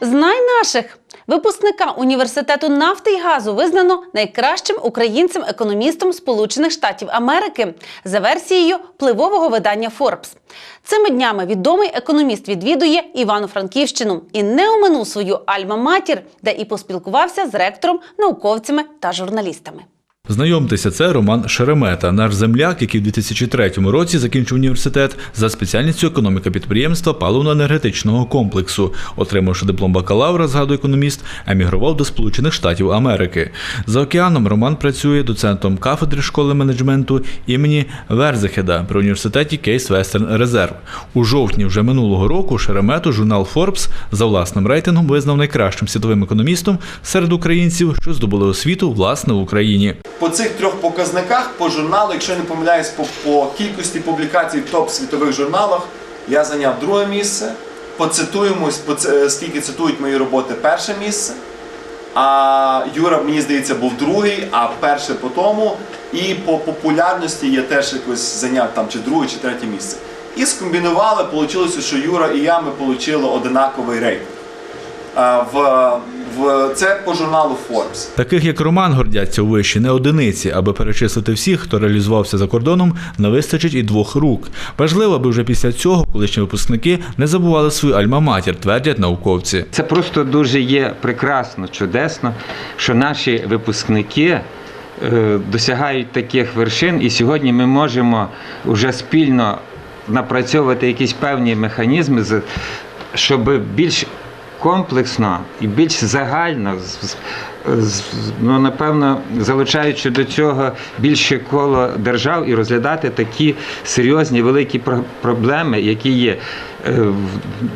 Знай наших випускника університету нафти і газу визнано найкращим українцем-економістом Сполучених Штатів Америки за версією пливового видання Forbes. Цими днями відомий економіст відвідує Івано-Франківщину і не оминув свою альма-матір, де і поспілкувався з ректором, науковцями та журналістами. Знайомтеся, це Роман Шеремета, наш земляк, який в 2003 році закінчив університет за спеціальністю економіка підприємства паливно-енергетичного комплексу. Отримавши диплом бакалавра, згадує економіст, емігрував до Сполучених Штатів Америки. За океаном Роман працює доцентом кафедри школи менеджменту імені Верзехеда при університеті Кейс Вестерн Резерв. У жовтні вже минулого року Шеремету журнал Forbes за власним рейтингом визнав найкращим світовим економістом серед українців, що здобули освіту власне в Україні. По цих трьох показниках по журналу, якщо не помиляюсь, по, по кількості публікацій в топ світових журналах, я зайняв друге місце. По цитуємось, по ц- скільки цитують мої роботи, перше місце. А Юра, мені здається, був другий, а перше по тому. І по популярності я теж якось зайняв там чи друге, чи третє місце. І скомбінували, вийшло, що Юра і я ми отримали одинаковий рейтинг. В, в, це по журналу Forbes. Таких як Роман гордяться у виші не одиниці, аби перечислити всіх, хто реалізувався за кордоном, не вистачить і двох рук. Важливо, аби вже після цього колишні випускники не забували свою альма-матір, твердять науковці. Це просто дуже є прекрасно, чудесно, що наші випускники е, досягають таких вершин, і сьогодні ми можемо вже спільно напрацьовувати якісь певні механізми, з- щоб більш комплексно і більш загально, ну, напевно, залучаючи до цього більше коло держав і розглядати такі серйозні великі проблеми, які є е, в-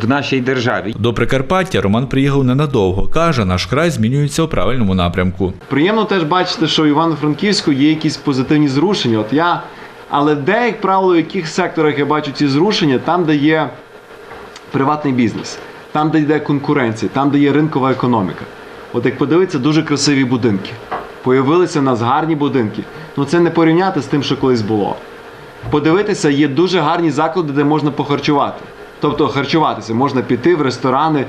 в нашій державі. До Прикарпаття Роман приїхав ненадовго. Каже, наш край змінюється у правильному напрямку. Приємно теж бачити, що в Івано-Франківську є якісь позитивні зрушення. От я, але де, як правило, в яких секторах я бачу ці зрушення, там, де є приватний бізнес, там, де йде конкуренція, там, де є ринкова економіка. От як подивитися, дуже красиві будинки. Появилися в нас гарні будинки. Ну це не порівняти з тим, що колись було. Подивитися, є дуже гарні заклади, де можна похарчувати. Тобто харчуватися, можна піти в ресторани,